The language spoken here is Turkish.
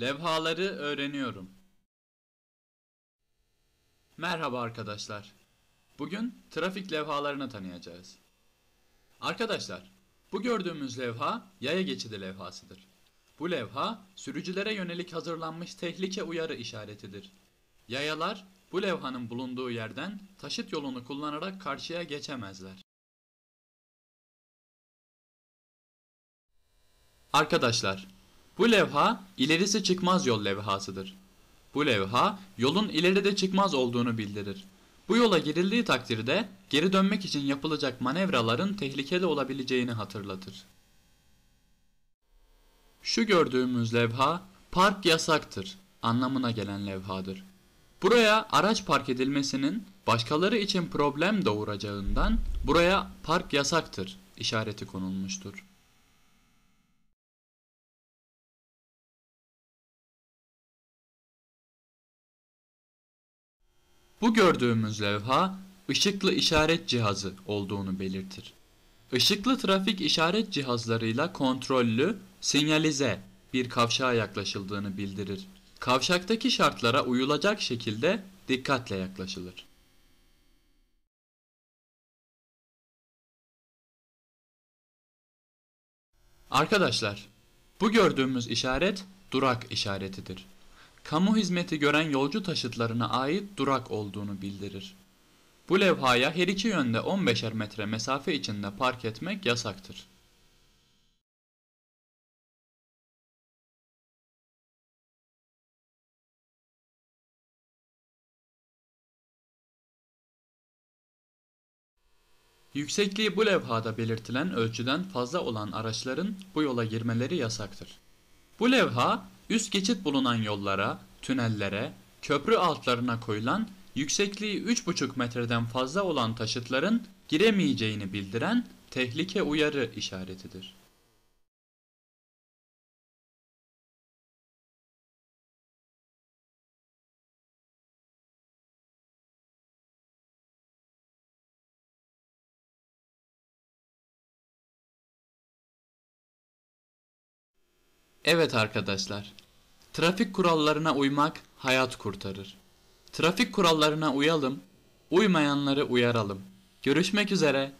Levhaları öğreniyorum. Merhaba arkadaşlar. Bugün trafik levhalarını tanıyacağız. Arkadaşlar, bu gördüğümüz levha yaya geçidi levhasıdır. Bu levha sürücülere yönelik hazırlanmış tehlike uyarı işaretidir. Yayalar bu levhanın bulunduğu yerden taşıt yolunu kullanarak karşıya geçemezler. Arkadaşlar, bu levha ilerisi çıkmaz yol levhasıdır. Bu levha yolun ileride çıkmaz olduğunu bildirir. Bu yola girildiği takdirde geri dönmek için yapılacak manevraların tehlikeli olabileceğini hatırlatır. Şu gördüğümüz levha park yasaktır anlamına gelen levhadır. Buraya araç park edilmesinin başkaları için problem doğuracağından buraya park yasaktır işareti konulmuştur. Bu gördüğümüz levha ışıklı işaret cihazı olduğunu belirtir. Işıklı trafik işaret cihazlarıyla kontrollü, sinyalize bir kavşağa yaklaşıldığını bildirir. Kavşaktaki şartlara uyulacak şekilde dikkatle yaklaşılır. Arkadaşlar, bu gördüğümüz işaret durak işaretidir. Kamu hizmeti gören yolcu taşıtlarına ait durak olduğunu bildirir. Bu levhaya her iki yönde 15'er metre mesafe içinde park etmek yasaktır. Yüksekliği bu levhada belirtilen ölçüden fazla olan araçların bu yola girmeleri yasaktır. Bu levha üst geçit bulunan yollara, tünellere, köprü altlarına koyulan yüksekliği 3,5 metreden fazla olan taşıtların giremeyeceğini bildiren tehlike uyarı işaretidir. Evet arkadaşlar, trafik kurallarına uymak hayat kurtarır. Trafik kurallarına uyalım, uymayanları uyaralım. Görüşmek üzere.